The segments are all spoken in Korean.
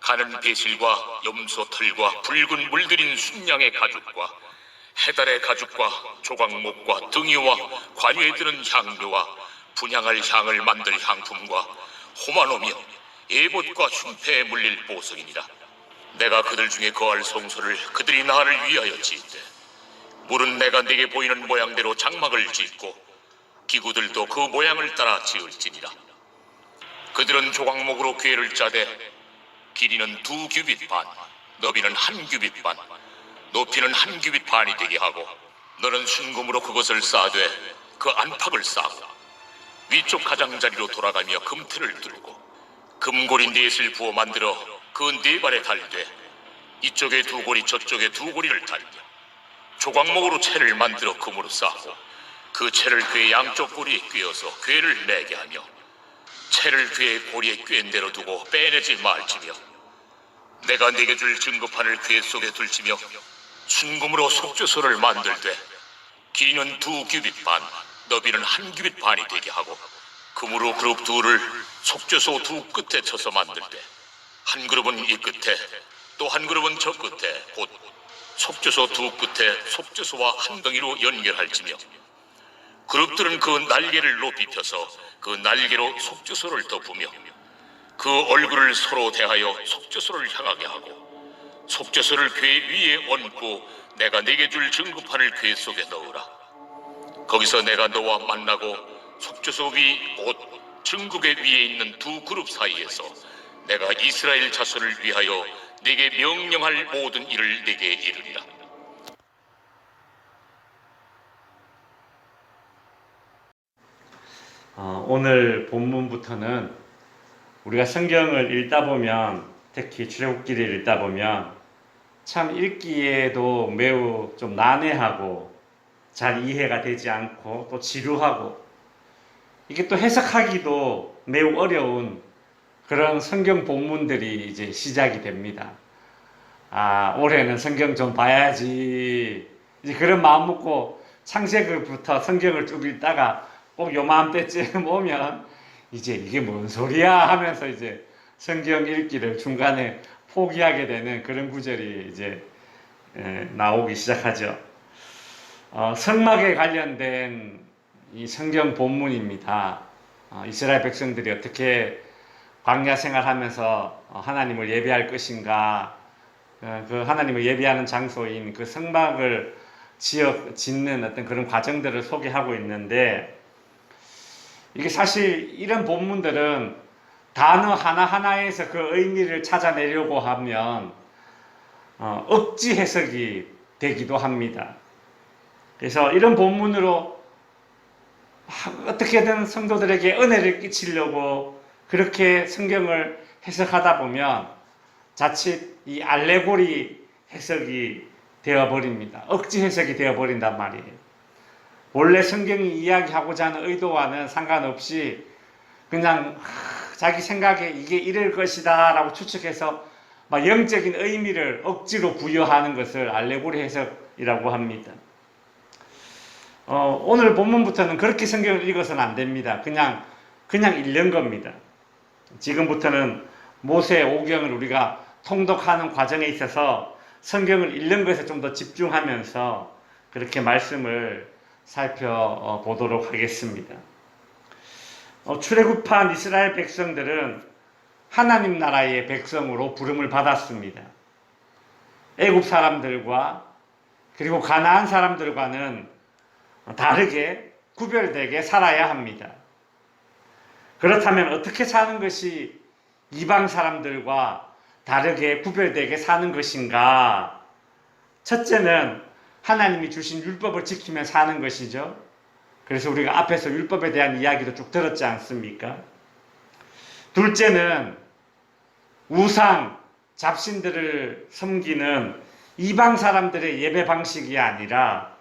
가는 배실과 염소 털과 붉은 물들인 순양의 가죽과 해달의 가죽과 조각목과 등이와 관유에 드는 향료와 분향할 향을 만들 향품과 호마노며 예봇과 흉패에 물릴 보석이니라. 내가 그들 중에 거할 성소를 그들이 나를 위하여 지은데 물은 내가 내게 보이는 모양대로 장막을 짓고 기구들도 그 모양을 따라 지을지니라. 그들은 조각목으로 궤를 짜되 길이는 두 규빗 반 너비는 한 규빗 반 높이는 한 규빗 반이 되게 하고 너는 순금으로 그것을 쌓되 그 안팎을 쌓고 위쪽 가장자리로 돌아가며 금틀을 들고 금고리 넷을 부어 만들어 그 네 발에 달되 이쪽에 두 고리 저쪽에 두 고리를 달며 조각목으로 채를 만들어 금으로 쌓고 그 채를 그의 양쪽 고리에 꿰어서 궤를 내게 하며 채를 그의 고리에 꿰인 대로 두고 빼내지 말지며 내가 네게 줄 증거판을 궤 속에 둘지며 순금으로 속죄소를 만들되 길이는 두 규빗 반, 너비는 한 규빗 반이 되게 하고 금으로 그룹 둘을 속죄소 두 끝에 쳐서 만들되 한 그룹은 이 끝에 또 한 그룹은 저 끝에 곧 속죄소 두 끝에 속죄소와 한 덩이로 연결할지며 그룹들은 그 날개를 높이 펴서 그 날개로 속죄소를 덮으며 그 얼굴을 서로 대하여 속죄소를 향하게 하고 속죄소를 궤 위에 얹고 내가 네게 줄 증거판을 궤 속에 넣으라. 거기서 내가 너와 만나고 속죄소 위곧 증거궤 위에 있는 두 그룹 사이에서 내가 이스라엘 자손을 위하여 네게 명령할 모든 일을 네게 이르리라 어, 오늘 본문부터는 우리가 성경을 읽다 보면 특히 출애굽기를 읽다 보면 참 읽기에도 매우 좀 난해하고 잘 이해가 되지 않고 또 지루하고 이게 또 해석하기도 매우 어려운 그런 성경 본문들이 이제 시작이 됩니다. 아, 올해는 성경 좀 봐야지. 이제 그런 마음 먹고 창세기부터 성경을 쭉 읽다가 꼭 요맘때쯤 오면 이제 이게 뭔 소리야 하면서 이제 성경 읽기를 중간에 포기하게 되는 그런 구절이 이제 에, 나오기 시작하죠. 어, 성막에 관련된 이 성경 본문입니다. 어, 이스라엘 백성들이 어떻게 광야 생활하면서 어, 하나님을 예배할 것인가, 어, 그 하나님을 예배하는 장소인 그 성막을 지어 짓는 어떤 그런 과정들을 소개하고 있는데 이게 사실 이런 본문들은 단어 하나하나에서 그 의미를 찾아내려고 하면 어, 억지 해석이 되기도 합니다. 그래서 이런 본문으로 하- 어떻게든 성도들에게 은혜를 끼치려고 그렇게 성경을 해석하다 보면 자칫 이 알레고리 해석이 되어버립니다. 억지 해석이 되어버린단 말이에요. 원래 성경이 이야기하고자 하는 의도와는 상관없이 그냥 하, 자기 생각에 이게 이럴 것이다 라고 추측해서 막 영적인 의미를 억지로 부여하는 것을 알레고리 해석이라고 합니다. 어, 오늘 본문부터는 그렇게 성경을 읽어서는 안 됩니다. 그냥 그냥 읽는 겁니다. 지금부터는 모세 오경을 우리가 통독하는 과정에 있어서 성경을 읽는 것에 좀 더 집중하면서 그렇게 말씀을 살펴보도록 하겠습니다. 어, 출애굽한 이스라엘 백성들은 하나님 나라의 백성으로 부름을 받았습니다. 애굽 사람들과 그리고 가나안 사람들과는 다르게 구별되게 살아야 합니다. 그렇다면 어떻게 사는 것이 이방 사람들과 다르게 구별되게 사는 것인가? 첫째는 하나님이 주신 율법을 지키며 사는 것이죠. 그래서 우리가 앞에서 율법에 대한 이야기도 쭉 들었지 않습니까? 둘째는 우상, 잡신들을 섬기는 이방 사람들의 예배 방식이 아니라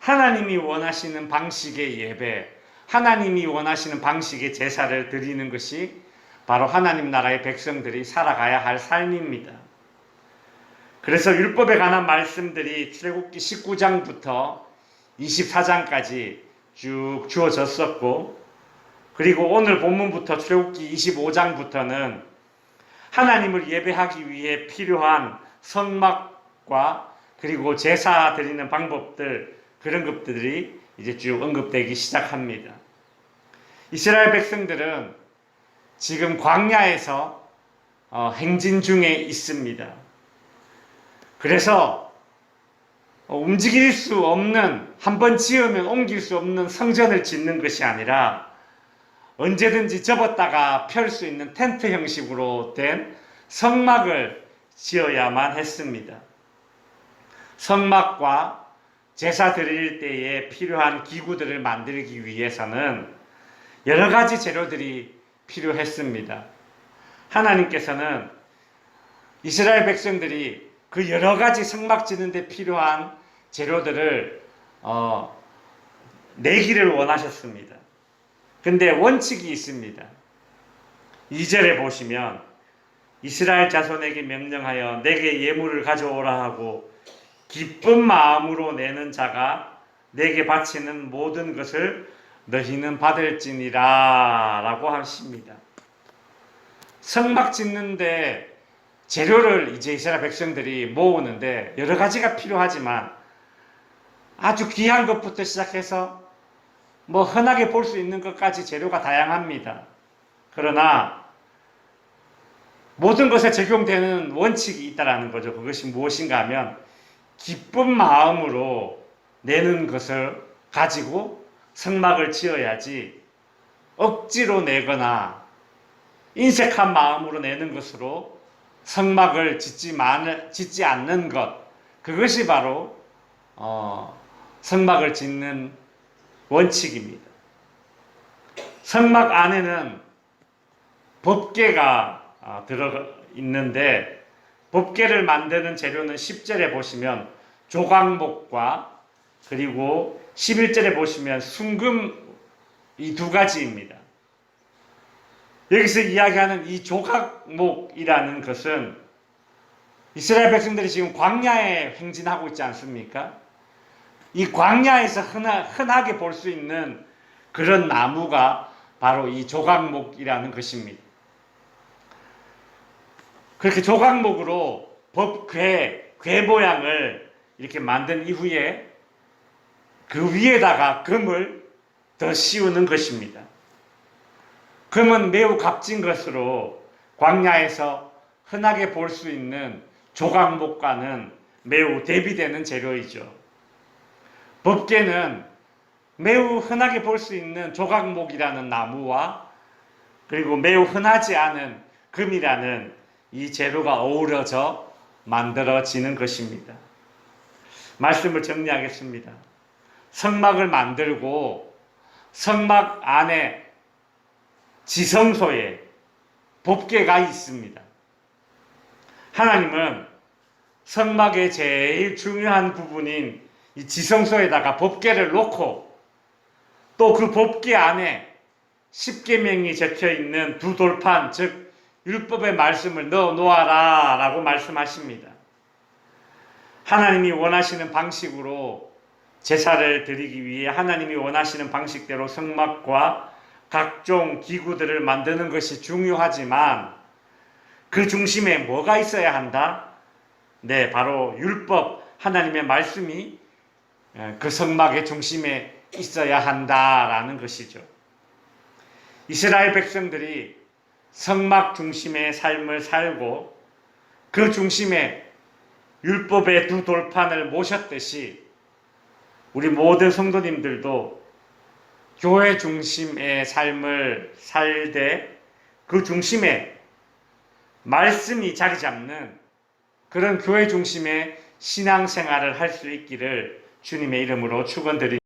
하나님이 원하시는 방식의 예배, 하나님이 원하시는 방식의 제사를 드리는 것이 바로 하나님 나라의 백성들이 살아가야 할 삶입니다. 그래서 율법에 관한 말씀들이 출애굽기 19장부터 24장까지 쭉 주어졌었고 그리고 오늘 본문부터 출애굽기 25장부터는 하나님을 예배하기 위해 필요한 성막과 그리고 제사 드리는 방법들 그런 것들이 이제 쭉 언급되기 시작합니다. 이스라엘 백성들은 지금 광야에서 어, 행진 중에 있습니다. 그래서 어, 움직일 수 없는 한 번 지으면 옮길 수 없는 성전을 짓는 것이 아니라 언제든지 접었다가 펼 수 있는 텐트 형식으로 된 성막을 지어야만 했습니다. 성막과 제사 드릴 때에 필요한 기구들을 만들기 위해서는 여러 가지 재료들이 필요했습니다. 하나님께서는 이스라엘 백성들이 그 여러 가지 성막 짓는데 필요한 재료들을 어, 내기를 원하셨습니다. 근데 원칙이 있습니다. 2절에 보시면 이스라엘 자손에게 명령하여 내게 예물을 가져오라 하고 기쁜 마음으로 내는 자가 내게 바치는 모든 것을 너희는 받을지니라 라고 하십니다. 성막 짓는데 재료를 이제 이스라엘 백성들이 모으는데 여러 가지가 필요하지만 아주 귀한 것부터 시작해서 뭐 흔하게 볼 수 있는 것까지 재료가 다양합니다. 그러나 모든 것에 적용되는 원칙이 있다라는 거죠. 그것이 무엇인가 하면 기쁜 마음으로 내는 것을 가지고 성막을 지어야지 억지로 내거나 인색한 마음으로 내는 것으로 성막을 짓지, 마, 짓지 않는 것 그것이 바로 어, 성막을 짓는 원칙입니다. 성막 안에는 법계가 아, 들어 있는데 법계를 만드는 재료는 10절에 보시면 조각목과 그리고 11절에 보시면 순금 이 두 가지입니다. 여기서 이야기하는 이 조각목이라는 것은 이스라엘 백성들이 지금 광야에 행진하고 있지 않습니까? 이 광야에서 흔하, 흔하게 볼 수 있는 그런 나무가 바로 이 조각목이라는 것입니다. 그렇게 조각목으로 법궤, 궤 모양을 이렇게 만든 이후에 그 위에다가 금을 더 씌우는 것입니다. 금은 매우 값진 것으로 광야에서 흔하게 볼 수 있는 조각목과는 매우 대비되는 재료이죠. 법계는 매우 흔하게 볼 수 있는 조각목이라는 나무와 그리고 매우 흔하지 않은 금이라는 이 재료가 어우러져 만들어지는 것입니다. 말씀을 정리하겠습니다. 성막을 만들고 성막 안에 지성소에 법계가 있습니다. 하나님은 성막의 제일 중요한 부분인 이 지성소에다가 법계를 놓고 또 그 법계 안에 십계명이 적혀 있는 두 돌판 즉 율법의 말씀을 넣어 놓아라라고 말씀하십니다. 하나님이 원하시는 방식으로 제사를 드리기 위해 하나님이 원하시는 방식대로 성막과 각종 기구들을 만드는 것이 중요하지만 그 중심에 뭐가 있어야 한다? 네, 바로 율법, 하나님의 말씀이 그 성막의 중심에 있어야 한다라는 것이죠. 이스라엘 백성들이 성막 중심의 삶을 살고 그 중심에 율법의 두 돌판을 모셨듯이 우리 모든 성도님들도 교회 중심의 삶을 살되 그 중심에 말씀이 자리 잡는 그런 교회 중심의 신앙생활을 할 수 있기를 주님의 이름으로 축원드립니다.